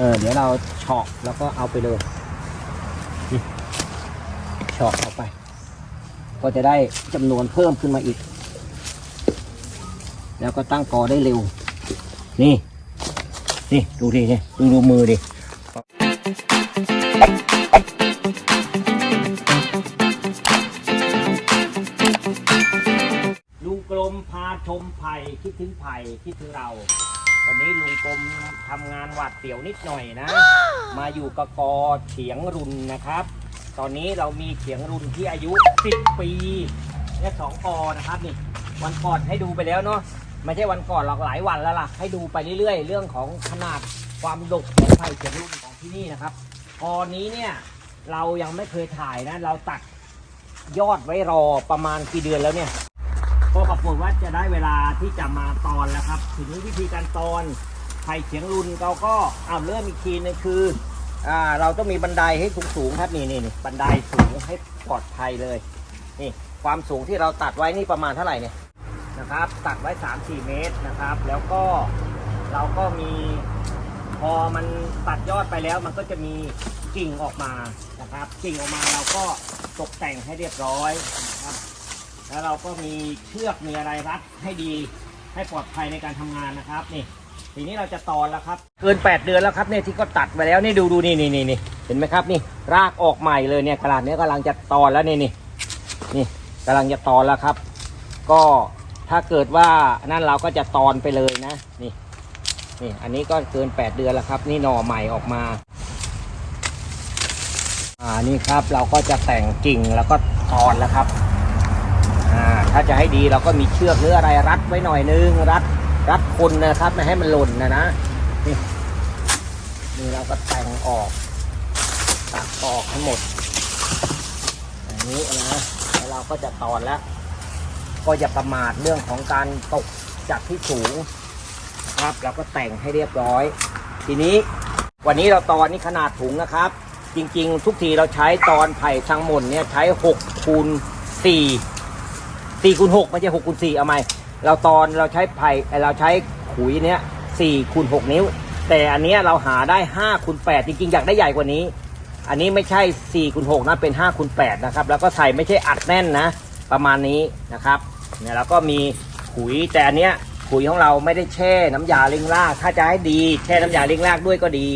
ออเดี๋ยวเราเฉาะแล้วก็เอาไปเลยเฉาะเอาไป ก็จะได้จำนวนเพิ่มขึ้นมาอีก แล้วก็ตั้งกอได้เร็ว นี่ นี่ดูดิเนี่ยดูดูมือดิลุงกลมพาชมไผ่คิดถึงไผ่คิดถึงเรา วันนี้ลุงกลมทำงานหวาดเสียวนิดหน่อยนะ มาอยู่กับกอเฉียงรุนนะครับ ตอนนี้เรามีเฉียงรุนที่อายุ 10 ปีและสองกอนะครับนี่ วันก่อนให้ดูไปแล้วเนาะไม่ใช่วันก่อนหรอกหลายวันแล้วล่ะ ให้ดูไปเรื่อยๆ เรื่องของขนาดความดกของไผ่เฉียงรุนของที่นี่นะครับกอนี้เนี่ยเรายังไม่เคยถ่ายนะ เราตัดยอดไว้รอประมาณกี่เดือนแล้วเนี่ย ก็ปรากฏว่าจะได้เวลาที่จะมาตอนแล้วครับ ถึงวิธีการตอนไผ่เฉียงรุนเราก็เอาเริ่มอีกทีนึงคืออ่าเราต้องมีบันไดให้สูงสูงๆครับนี่นี่นี่บันไดสูงให้ปลอดภัยเลยนี่ความสูงที่เราตัดไว้นี่ประมาณเท่าไหร่เนี่ยนะครับ ตัดไว้ 3-4 เมตรนะครับ แล้วก็เราก็มีพอมันตัดยอดไปแล้วมันก็จะมีกิ่งออกมานะครับ กิ่งออกมาเราก็ตกแต่งให้เรียบร้อยนะครับ แล้วเราก็มีเชือกมีอะไรรัดให้ดีให้ปลอดภัยในการทำงานนะครับนี่ทีนี้เราจะตอนแล้วครับ เกิน 8 เดือนแล้วครับเนี่ยที่ก็ตัดไปแล้วนี่ดูดูนี่นี่นี่เห็นไหมครับนี่ รากออกใหม่เลยเนี่ยขนาดนี้กำลังจะตอนแล้วนี่นี่นี่กำลังจะตอนแล้วครับ ก็ถ้าเกิดว่านั่นเราก็จะตอนไปเลยนะนี่นี่อันนี้ก็เกิน 8 เดือนแล้วครับ นี่หน่อใหม่ออกมาอ่านี่ครับเราก็จะแต่งกิ่งแล้วก็ตอนแล้วครับ ถ้าจะให้ดีเราก็มีเชือกหรืออะไรรัดไว้หน่อยนึงรัดรัดคนนะครับไม่ให้มันหล่นนะนะนี่นี่เราก็แต่งออกตัดออกทั้งหมดอย่างนี้นะแล้วเราก็จะตอนแล้ว ก็อย่าประมาทเรื่องของการตกจากที่สูงนะครับเราก็แต่งให้เรียบร้อย ทีนี้วันนี้เราตอนนี้ขนาดถุงนะครับ จริง ๆ ทุกทีเราใช้ตอนไผ่ทั้งหมดเนี่ยใช้6คูณ4 สี่คูณหกไม่ใช่หกคูณสี่เอาไหมเราตอนเราใช้ไผ่เราใช้ขุยเนี้ยสี่คูณหกนิ้ว แต่อันเนี้ยเราหาได้ห้าคูณแปดจริงๆ อยากได้ใหญ่กว่านี้ อันนี้ไม่ใช่สี่คูณหกนะเป็นห้าคูณแปดนะครับ แล้วก็ใส่ไม่ใช่อัดแน่นนะ ประมาณนี้นะครับเนี่ยแล้วก็มีขุยแต่อันเนี้ยขุยของเราไม่ได้แช่น้ำยาเล้งรากถ้าจะให้ดีแช่น้ำยาเล้งรากด้วยก็ดี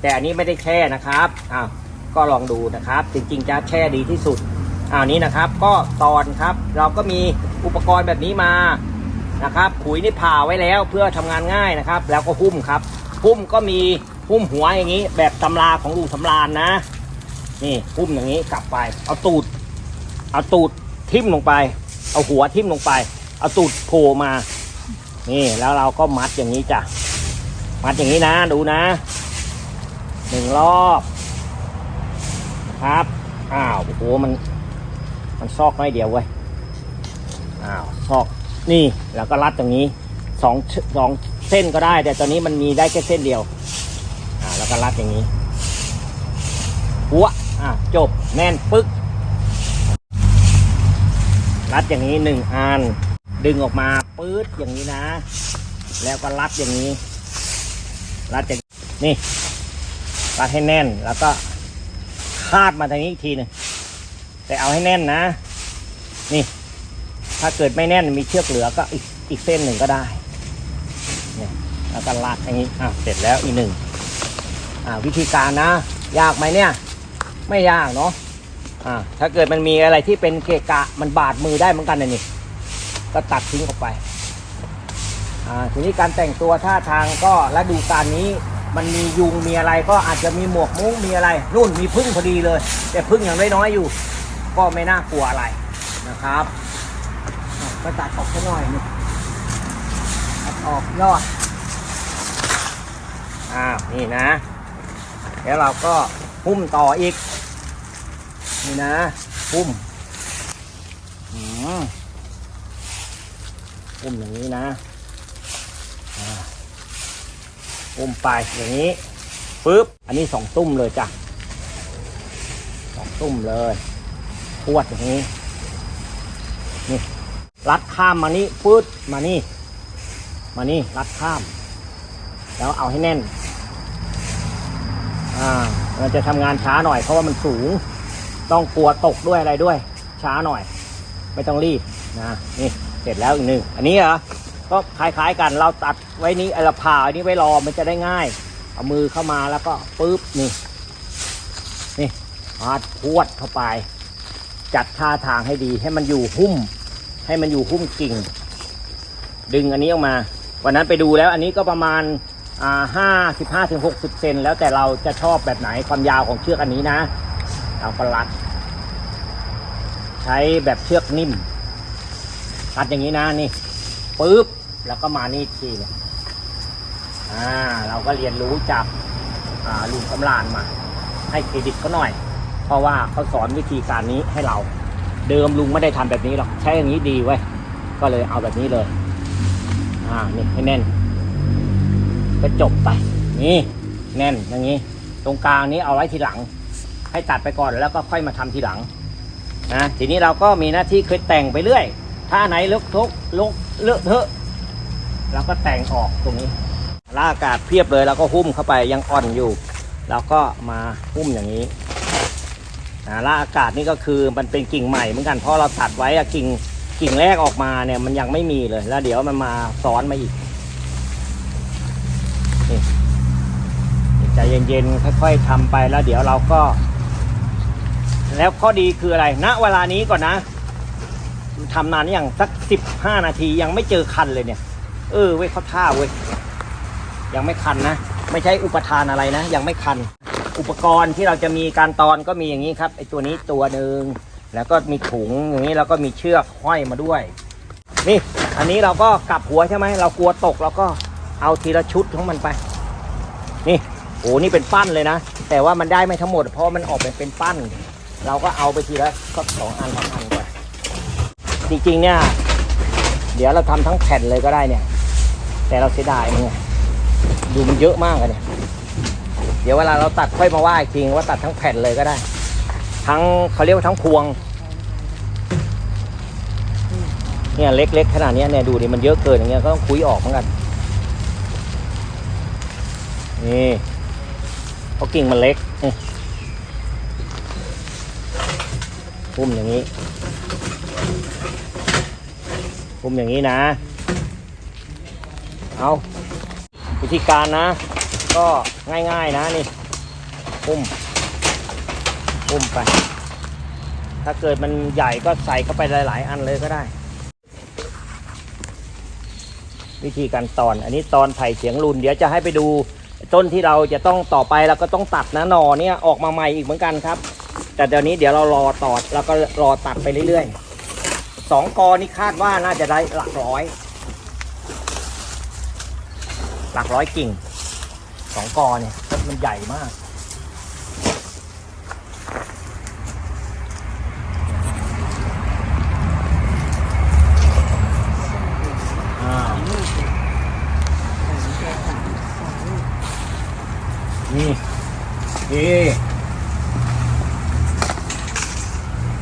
แต่อันนี้ไม่ได้แช่นะครับอ้าวก็ลองดูนะครับ จริงๆจะแช่ดีที่สุด อ่านี้นะครับก็ตอนครับเราก็มีอุปกรณ์แบบนี้มานะครับขุยนี่ผ่าไว้แล้วเพื่อทำงานง่ายนะครับ แล้วก็หุ้มครับ หุ้มก็มีหุ้มหัวอย่างนี้ แบบตำราของลุงสำราญนะ นี่หุ้มอย่างนี้กลับไป เอาตูด เอาตูดทิ่มลงไป เอาหัวทิ่มลงไป เอาตูดโผล่มา นี่แล้วเราก็มัดอย่างนี้จ้ะมัดอย่างนี้นะดูนะหนึ่งรอบครับอ้าวโอ้โหมัน มันซอกน้อยเดียวเว้ยอ้าวซอกนี่แล้วก็รัดตรงนี้สองสองเส้นก็ได้ แต่ตอนนี้มันมีได้แค่เส้นเดียวอ่าแล้วก็รัดอย่างนี้หัวอ่าจบแน่นปึ๊กรัดอย่างนี้หนึ่งอัน ดึงออกมาปื๊ดอย่างนี้นะ แล้วก็รัดอย่างนี้ รัดอย่างนี่รัดให้แน่นแล้วก็คาดมาทางนี้อีกทีหนึง แต่เอาให้แน่นนะ นี่ ถ้าเกิดไม่แน่นมีเชือกเหลือก็อีกอีกเส้นหนึ่งก็ได้เนี่ยแล้วก็ลากอย่างนี้อะเสร็จแล้วอีกหนึ่งอ่าวิธีการนะ ยากไหมเนี่ย ไม่ยากเนาะอ่าถ้าเกิดมันมีอะไรที่เป็นเกะกะมันบาดมือได้เหมือนกันนะนี่ ก็ตัดทิ้งออกไปอ่าทีนี้การแต่งตัวท่าทางก็และดูการนี้มันมียุงมีอะไรก็อาจจะมีหมวกมุ้งมีอะไร รุ่นมีพึ่งพอดีเลย แต่พึ่งยังน้อยๆอยู่ ก็ไม่น่ากลัวอะไรนะครับ ก็ตัดออกแค่หน่อยนี่ตัดออกยอดอ้าวนี่นะ แล้วเราก็หุ้มต่ออีก นี่นะ หุ้มอืมหุ้มอย่างนี้นะอ่าหุ้มไปอย่างนี้ปึ๊บ อันนี้สองตุ้มเลยจ้ะสองตุ้มเลย วดอย่างนี้ นี่ รัดข้ามมานี่ปื๊ดมานี่ มานี่รัดข้าม แล้วเอาให้แน่น อ่ามันจะทำงานช้าหน่อยเพราะว่ามันสูง ต้องกลัวตกด้วยอะไรด้วย ช้าหน่อย ไม่ต้องรีบนะนี่เสร็จแล้วอีกหนึ่งอันนี้เหรอก็คล้ายๆกันเราตัดไว้นี้เออเราผ่าอันนี้ไว้รอมันจะได้ง่าย เอามือเข้ามาแล้วก็ปุ๊บนี่นี่พาดพวดเข้าไป จัดท่าทางให้ดี ให้มันอยู่หุ้ม ให้มันอยู่หุ้มกิ่ง ดึงอันนี้ออกมา วันนั้นไปดูแล้วอันนี้ก็ประมาณห้าสิบห้าถึงหกสิบเซนแล้วแต่เราจะชอบแบบไหนความยาวของเชือกอันนี้นะเราก็รัด ใช้แบบเชือกนิ่มรัดอย่างนี้นะนี่ปุ๊บแล้วก็มานี่ทีเลยอ่าเราก็เรียนรู้จากลุงสำรานมา ให้เครดิตเขาหน่อย เพราะว่าเขาสอนวิธีการนี้ให้เรา เดิมลุงไม่ได้ทำแบบนี้หรอกใช้อย่างนี้ดีไว้ก็เลยเอาแบบนี้เลย อ่านี่ให้แน่น ก็จบไป นี่ แน่นอย่างนี้ ตรงกลางนี้เอาไว้ทีหลัง ให้ตัดไปก่อนแล้วก็ค่อยมาทำทีหลังนะทีนี้เราก็มีหน้าที่คือแต่งไปเรื่อย ถ้าไหนเลอะทุกลกเลอะเทอะเราก็แต่งออกตรงนี้ล่าอากาศเพียบเลยเราก็หุ้มเข้าไปยังอ่อนอยู่เราก็มาหุ้มอย่างนี้ อ่าล่าอากาศนี่ก็คือมันเป็นกิ่งใหม่เหมือนกันเพราะเราตัดไว้อะกิ่งกิ่งแรกออกมาเนี่ยมันยังไม่มีเลย แล้วเดี๋ยวมันมาซ้อนมาอีกนี่ใจเย็นๆค่อย ๆทำไปแล้วเดี๋ยวเราก็ แล้วข้อดีคืออะไรณเวลานี้ก่อนนะทำนานอย่างสักสิบห้านาทียังไม่เจอคันเลยเนี่ย เออเว้ยเขาท่าเว้ยยังไม่คันนะ ไม่ใช่อุปทานอะไรนะ ยังไม่คัน อุปกรณ์ที่เราจะมีการตอนก็มีอย่างนี้ครับไอตัวนี้ตัวหนึ่งแล้วก็มีถุงอย่างนี้แล้วก็มีเชือกห้อยมาด้วย นี่ อันนี้เราก็กลับหัวใช่ไหมเรากลัวตกเราก็เอาทีละชุดของมันไป นี่โอ้นี่เป็นปั้นเลยนะ แต่ว่ามันได้ไม่ทั้งหมด เพราะมันออกเป็นเป็นปั้น เราก็เอาไปทีละก็สองอันสามอันก่อนจริงๆเนี่ย เดี๋ยวเราทำทั้งแผ่นเลยก็ได้เนี่ย แต่เราเสียดายมันไงดูมันเยอะมากอะเนี่ย เดี๋ยวเวลาเราตัดค่อยมาว่าอีกทีว่าตัดทั้งแผ่นเลยก็ได้ ทั้งเขาเรียกว่าทั้งพวง เนี่ยเล็กๆขนาดนี้เนี่ยดูดิมันเยอะเกินอย่างเงี้ยก็ต้องคุยออกเหมือนกัน นี่เพราะกิ่งมันเล็กนี่พุ่มอย่างนี้พุ่มอย่างนี้นะ เอาวิธีการนะ ก็ง่ายๆนะนี่พุ่มพุ่มไป ถ้าเกิดมันใหญ่ก็ใส่เข้าไปหลาย ๆ อันเลยก็ได้ วิธีการตอน อันนี้ตอนไผ่เสียงรุนเดี๋ยวจะให้ไปดูต้นที่เราจะต้องต่อไปเราก็ต้องตัดนะหนอเนี่ยออกมาใหม่อีกเหมือนกันครับ แต่เดี๋ยวนี้เดี๋ยวเรารอตอดแล้วก็รอตัดไปเรื่อยๆสองกอนี่คาดว่าน่าจะได้หลักร้อย หลักร้อยกิ่ง สองกอเนี่ยมันใหญ่มากอ่านี่ นี่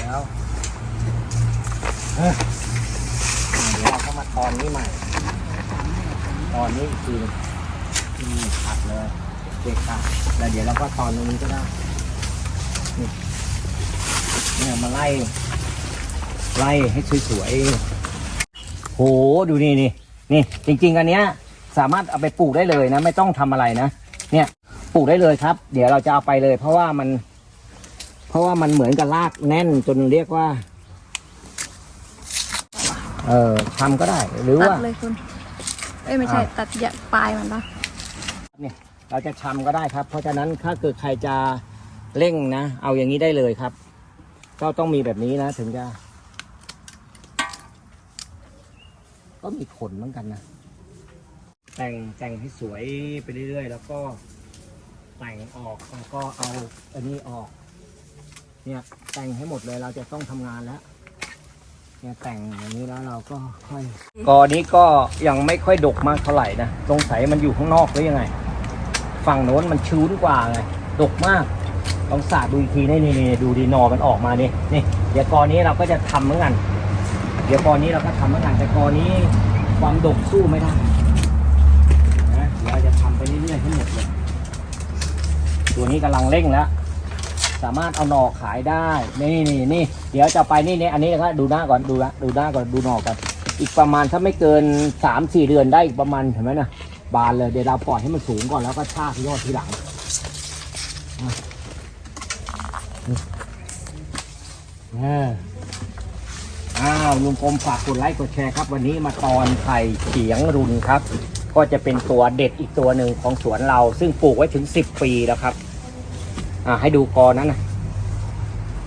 แล้วเอ้ยเดี๋ยวเราเข้ามาตอนนี้ใหม่ ตอนนี้อีกทีนึง เด็กค่ะแล้วเดี๋ยวเราก็ตอนตรงนี้ก็ได้นี่เนี่ยมาไล่ ไล่ให้สวยๆโหดูนี่นี่นี่ จริง ๆ อันเนี้ย สามารถเอาไปปลูกได้เลยนะ ไม่ต้องทำอะไรนะเนี่ยปลูกได้เลยครับ เดี๋ยวเราจะเอาไปเลย เพราะว่ามัน เพราะว่ามันเหมือนกับรากแน่นจนเรียกว่า เออทำก็ได้ หรือตัดว่าเลยคุณ เอ้ยไม่ใช่อ่าตัดยะปลายมันปะเนี่ย เราจะชำก็ได้ครับ เพราะฉะนั้นถ้าเกิดใครจะเร่งนะ เอาอย่างนี้ได้เลยครับ ก็ต้องมีแบบนี้นะถึงจะ ก็มีขนเหมือนกันนะ แต่งแต่งให้สวยไปเรื่อยๆ แล้วก็แต่งออกแล้วก็เอาอันนี้ออก เนี่ยแต่งให้หมดเลยเราจะต้องทำงานแล้วเนี่ยแต่งอย่างนี้แล้วเราก็ค่อยกอนี้ก็ยังไม่ค่อยดกมากเท่าไหร่นะสงสัยมันอยู่ข้างนอกหรือยังไง ฝั่งโน้นมันชื้นกว่าไงดกมากลองสาดดูอีกทีนี่นี่ดูดีหนอมันออกมานี่นี่เดี๋ยวกอนี้เราก็จะทำเหมือนกัน เดี๋ยวกอนี้เราก็ทำเหมือนกันแต่กอนี้ความดกสู้ไม่ได้นะเดี๋ยวเราจะทำไปเรื่อยๆให้งหมดเลยตัวนี้กำลังเร่งแล้วสามารถเอาหน่อขายได้ นี่นี่นี่เดี๋ยวจะไปนี่นี่อันนี้นะครับดูหน้าก่อนดูละดูหน้าก่อนดูหน่อก่อนอีกประมาณถ้าไม่เกินสามสี่เดือนได้อีกประมาณเห็นไหมนะ บานเลยเดี๋ยวเราปล่อยให้มันสูงก่อนแล้วก็ชากยอดทีหลังอ้าวลุงกรมฝากกดไลค์กดแชร์ครับ วันนี้มาตอนไผ่เขียงรุนครับ ก็จะเป็นตัวเด็ดอีกตัวหนึ่งของสวนเรา ซึ่งปลูกไว้ถึงสิบปีแล้วครับ อ่าให้ดูกอนั้นนะ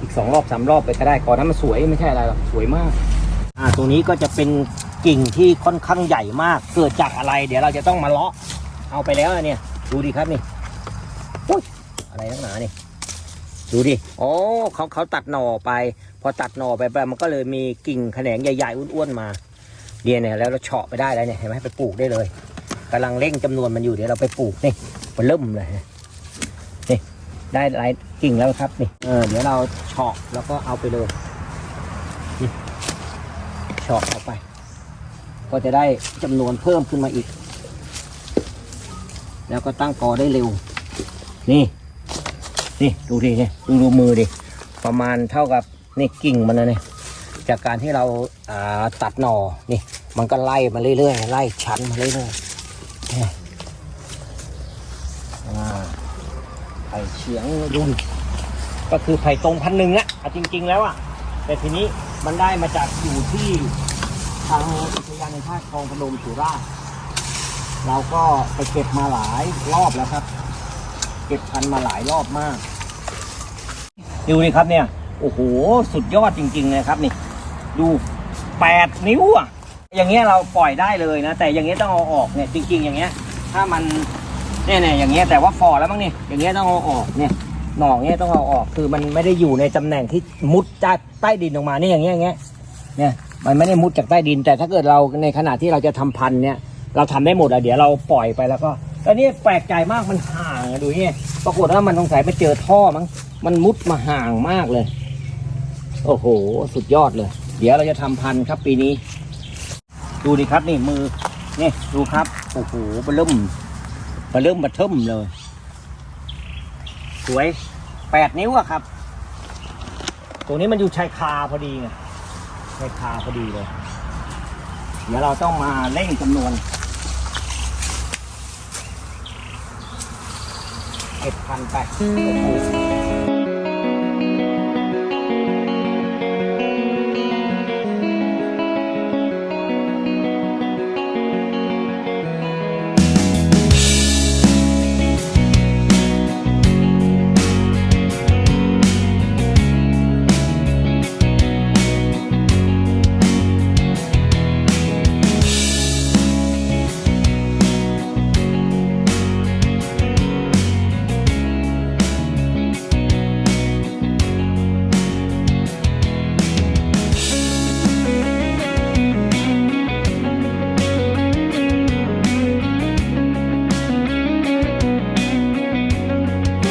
อีกสองรอบสามรอบไปก็ได้กอนั้นมันสวยไม่ใช่อะไรหรอกสวยมาก อ่า ตัวนี้ก็จะเป็น กิ่งที่ค่อนข้างใหญ่มาก เกิดจากอะไร เดี๋ยวเราจะต้องมาเลาะ เอาไปแล้วนะเนี่ย ดูดิครับนี่อุ๊ยอะไรนักหนานี่ดูดิอ๋อเขาเขาตัดหน่อไป พอตัดหน่อไปไปมันก็เลยมีกิ่งแขนงใหญ่ๆอ้วนๆมาเดียวเนี่ยแล้วเราเฉาะไปได้แล้วเนี่ยเห็นไหมไปปลูกได้เลยกำลังเร่งจำนวนมันอยู่เดี๋ยวเราไปปลูกนี่มันเริ่มเลยได้หลายกิ่งแล้วครับนี่เออเดี๋ยวเราเฉาะแล้วก็เอาไปเลยเฉาะเอาไป ก็จะได้จำนวนเพิ่มขึ้นมาอีก แล้วก็ตั้งกอได้เร็ว นี่ นี่ดูดิเนี่ยดูดูมือดิ ประมาณเท่ากับนี่กิ่งมันนะเนี่ยจากการที่เราอ่าตัดหน่อ นี่ มันก็ไล่มาเรื่อยๆ ไล่ชั้นมาเรื่อยๆนี่ยอ่าไผ่เฉียงรุ่น ก็คือไผ่ตรงพันหนึ่งอะจริง ๆ แล้วอะแต่ทีนี้มันได้มาจากอยู่ที่ ทางอุทยานแห่งชาติคลองพนมสุราษฎร์เราก็ไปเก็บมาหลายรอบแล้วครับ เก็บพันมาหลายรอบมากดูนี่ครับเนี่ย โอ้โห สุดยอดจริงๆเลยครับนี่ ดูแปดนิ้วอะอย่างเงี้ยเราปล่อยได้เลยนะ แต่อย่างเงี้ยต้องเอาออกเนี่ยจริง ๆ อย่างเงี้ย ถ้ามันเนี่ยเนี่ยอย่างเงี้ยแต่ว่าฟอแล้วมั้งนี่อย่างเงี้ยต้องเอาออกเนี่ยหน่อเงี้ยต้องเอาออกคือมันไม่ได้อยู่ในตำแหน่งที่มุดจากใต้ดินออกมาเนี่ยอย่างเงี้ยอย่างเงี้ยเนี่ย มันไม่ได้มุดจากใต้ดิน แต่ถ้าเกิดเราในขณะที่เราจะทำพันธุ์เนี่ย เราทำได้หมดอะเดี๋ยวเราปล่อยไปแล้วก็แล้วนี่แปลกใจมากมันห่างดูเนี่ยปรากฏว่ามันสงสัยไปเจอท่อมั้งมันมุดมาห่างมากเลย โอ้โห สุดยอดเลย เดี๋ยวเราจะทำพันธุ์ครับปีนี้ ดูดิครับนี่มือนี่ดูครับโอ้โหเบลิ่มมาเริ่มมาเทิมเลย สวยแปดนิ้วอะครับ ตรงนี้มันอยู่ชายคาพอดีไง ชายคาพอดีเลย เดี๋ยวเราต้องมาเร่งจำนวนเอ็ดพันไป